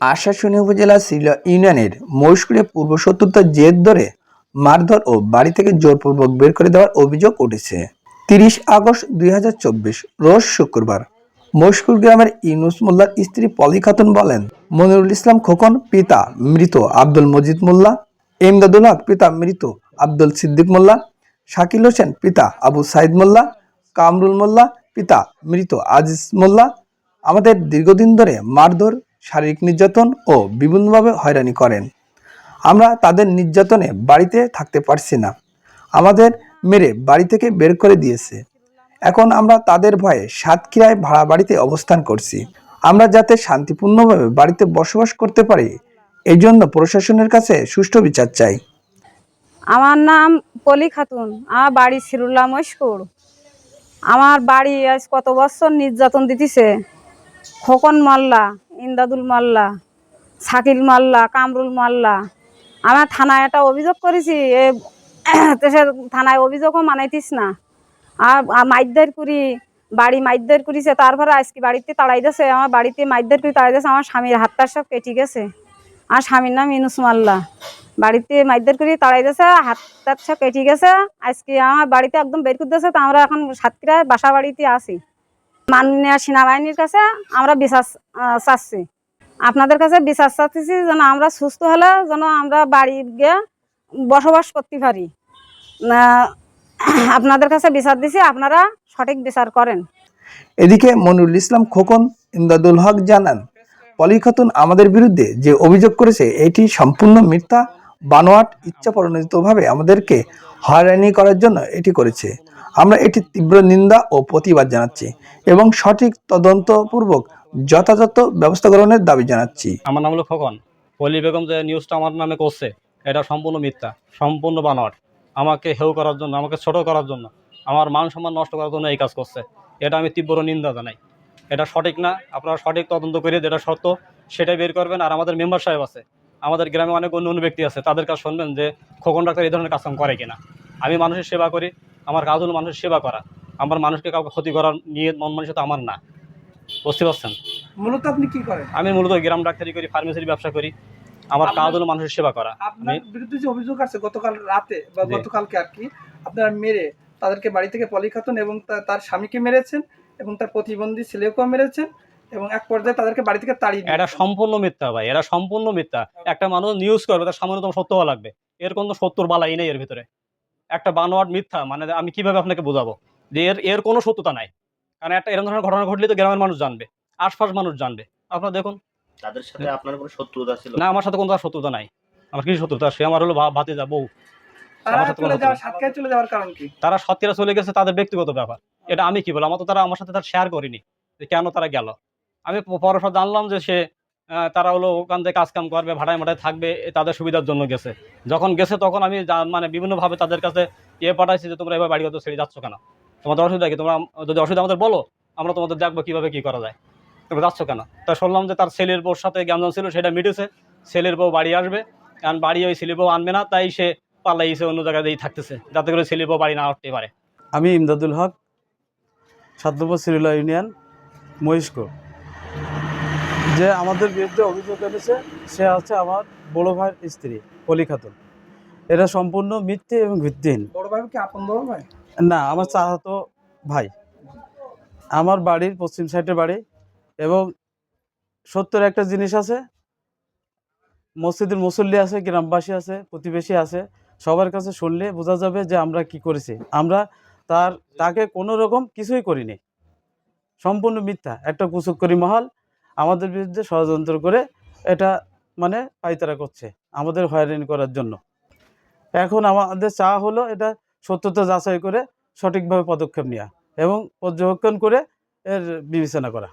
আশাশুনি উপজেলা সিলা ইউনিয়নের মহেশপুরে পূর্ব শত্রুতার জেদ ধরে মারধর ও বাড়ি থেকে জোরপূর্বক বের করে দেওয়ার অভিযোগ উঠেছে। তিরিশ আগস্ট দুই হাজার চব্বিশ, রোজ শুক্রবার মহেশপুর গ্রামের ইউনুস মোল্লার স্ত্রী পলি খাতুন বলেন, মনিরুল ইসলাম খোকন, পিতা মৃত আব্দুল মজিদ মোল্লা, এমদাদুল হক, পিতা মৃত আব্দুল সিদ্দিক মোল্লা, শাকিল হোসেন, পিতা আবু সাইদ মোল্লা, কামরুল মোল্লা, পিতা মৃত আজিজ মোল্লা। আমাদের দীর্ঘদিন ধরে মারধর শারীরিক নির্যাতন ও বিভিন্নভাবে হয়রানি করেন। আমরা তাদের নির্যাতনে বাড়িতে থাকতে পারছি না। আমাদের মেরে বাড়ি থেকে বের করে দিয়েছে। এখন আমরা তাদের ভয়ে সাতক্ষীরায় ভাড়া বাড়িতে অবস্থান করছি। আমরা যাতে শান্তিপূর্ণভাবে বাড়িতে বসবাস করতে পারি এই জন্য প্রশাসনের কাছে সুষ্ঠু বিচার চাই। আমার নাম পলি খাতুন, আমার বাড়ি সিরুল্লা মস্কুর। আমার বাড়ি আজ কত বছর নির্যাতন দিতেছে? খোকন মাল্লা ইন্দাদুল মাল্লা, শাকিল মাল্লা, কামরুল মাল্লা। আমার থানায় একটা অভিযোগ করেছি, এ থানায় অভিযোগও মানাইতিস না। আর মাইদ্দার করি বাড়ি মাইদ্দার করিছে তারপরে আজকে বাড়িতে তাড়াই দিয়েছে, আমার বাড়িতে মাইদ্দার করি তাড়াই দিয়েছে, আমার স্বামীর হাত পা সব কেটে গেছে। আর স্বামীর নাম ইনুস মাল্লা। বাড়িতে মাইদ্দার করি তাড়াই দিয়েছে হাত সব কেটে গেছে আজকে আমার বাড়িতে একদম বের করে দিয়েছে, তো আমরা এখন সাতক্ষীরায় বাসা বাড়িতে আছি। মাননীয় সেনাবাহিনীর কাছে আমরা বিশ্বাস চাচ্ছি। আপনাদের কাছে বিশ্বাস চাচ্ছি যেন আমরা সুস্থ হলে যেন আমরা বাড়ি গিয়ে বসবাস করতে পারি। আপনাদের কাছে বিচার দিছি, আপনারা সঠিক বিচার করেন। এদিকে মনিরুল ইসলাম খোকন, ইমদাদুল হক জানান পলি খাতুন আমাদের বিরুদ্ধে যে অভিযোগ করেছে, এটি সম্পূর্ণ মিথ্যা। বানোয়াট ইচ্ছা পরিণতভাবে আমাদেরকে হয়রানি করার জন্য এটি করেছে। আমরা এটি তীব্র নিন্দা ও প্রতিবাদ জানাচ্ছি এবং সঠিক তদন্তপূর্বক যথাযথ ব্যবস্থা গ্রহণের দাবি জানাচ্ছি। আমার নাম হলো খোকন। পলি বেগম যে নিউজটা আমার নামে করছে, এটা সম্পূর্ণ মিথ্যা, সম্পূর্ণ বানোয়াট। আমাকে হেউ করার জন্য, আমাকে ছোট করার জন্য, আমার মান সম্মান নষ্ট করার জন্য এই কাজ করছে। এটা আমি তীব্র নিন্দা জানাই। এটা সঠিক না, আপনারা সঠিক তদন্ত করে যেটা সত্য, সেটাই বের করবেন। আর আমাদের মেম্বার সাহেব আছে, আমাদের গ্রামে অনেক অন্য অন্য ব্যক্তি আছে, তাদের কাছে শুনবেন যে খোকন ডাক্তার এই ধরনের কাজ করে কিনা। আমি মানুষের সেবা করি আমার কাজ হলো মানুষের সেবা করা। আমার মানুষকে কাউকে ক্ষতি করার নিয়ে মন মানুষ তো আমার না। বুঝতে পারছেন? মূলত আপনি কি করেন? আমি মূলত গ্রাম ডাক্তারি করি ফার্মেসির ব্যবসা করি। আমার কাজ হলো মানুষের সেবা করা। আপনার বিরুদ্ধে যে অভিযোগ আছে গতকাল রাতে বা গতকালকে আর কি আপনারা মেরে তাদেরকে বাড়ি থেকে পলি খাতুন এবং তার স্বামীকে মেরেছেন এবং তার প্রতিবন্ধী ছেলেকেও মেরেছেন এবং এক পর্যায়ে তাদেরকে বাড়ি থেকে তাড়িয়ে এটা সম্পূর্ণ মিথ্যা ভাই এটা সম্পূর্ণ মিথ্যা। একটা মানুষ নিউজ করবে তার সামান্যতম সত্য হওয়া লাগবে। এর কোনো সত্যর বালাই নেই এর ভিতরে। একটা বানোয়াট মিথ্যা মানে আমি কীভাবে আপনাকে বোঝাবো? যে এর এর কোনো সত্যতা নাই। কারণ একটা এরকম ধরনের ঘটনা ঘটলে তো গ্রামের মানুষ জানবে আশপাশ মানুষ জানবে। আপনারা দেখুন। তাদের সাথে আপনার কোনো শত্রুতা ছিল? না আমার সাথে কোনো তার শত্রুতা নাই। আমার কি শত্রুতা সে আমার হলো ভা- ভাতিজা বউ। তারা আমার চলে কোনো যাওয়ার কথা সাতক্ষীরায় চলে যাওয়ার কারণ কি? তারা সত্যিরা চলে গেছে তাদের ব্যক্তিগত ব্যাপার। এটা আমি কি বলব আমার তো তারা আমার সাথে তার শেয়ার করিনি। যে কেন তারা গেল? আমি প- পরে পর জানলাম যে সে তারা হলো ওখান থেকে কাজকাম করবে, ভাড়ায় মাঠায় থাকবে তাদের সুবিধার জন্য গেছে। যখন গেছে তখন আমি মানে বিভিন্নভাবে তাদের কাছে ইয়ে পাঠাইছি যে, তোমরা এবার বাড়িগত ছেড়ে যাচ্ছ কেন? তোমাদের অসুবিধা কি? তোমরা যদি অসুবিধা আমাদের বলো, আমরা তোমাদের দেখব কীভাবে কী করা যায়। তোমরা যাচ্ছ কেন? তা শুনলাম যে তার ছেলের বউর সাথে জ্ঞানজন ছিল, সেটা মিটেছে। ছেলের বউ বাড়ি আসবে, কারণ বাড়ি ওই ছেলের বউ আনবে না, তাই সে পাল্লাইছে অন্য জায়গায় জায়গাতেই থাকতেছে, যাতে করে ছেলের বউ বাড়ি না আসতে পারে। আমি ইমদাদুল হক নম্বর সিরুলা ইউনিয়ন মহিষ্ক যে আমাদের বিরুদ্ধে অভিযোগ এনেছে সে হচ্ছে আমার বড় ভাইয়ের স্ত্রী পলি খাতুন। এটা সম্পূর্ণ মিথ্যে এবং ভিত্তিহীন। বড় ভাই কি আপন বড় ভাই? না আমার চাচাতো ভাই। আমার বাড়ির পশ্চিম সাইডের বাড়ি এবং সত্তর একটা জিনিস আছে মসজিদের মুসল্লি আছে গ্রামবাসী আছে প্রতিবেশী আছে সবার কাছে শুনলে বোঝা যাবে যে আমরা কি করেছি। আমরা তার তাকে কোনো রকম কিছুই করিনি। সম্পূর্ণ মিথ্যা। একটা কুচুক্করি মহল আমাদের বিরুদ্ধে ষড়যন্ত্র করে এটা মানে পাইতারা করছে আমাদের হয়রানি করার জন্য। এখন আমাদের চা হলো এটা সত্যতা যাচাই করে সঠিকভাবে পদক্ষেপ নেওয়া এবং পর্যবেক্ষণ করে এর বিবেচনা করা।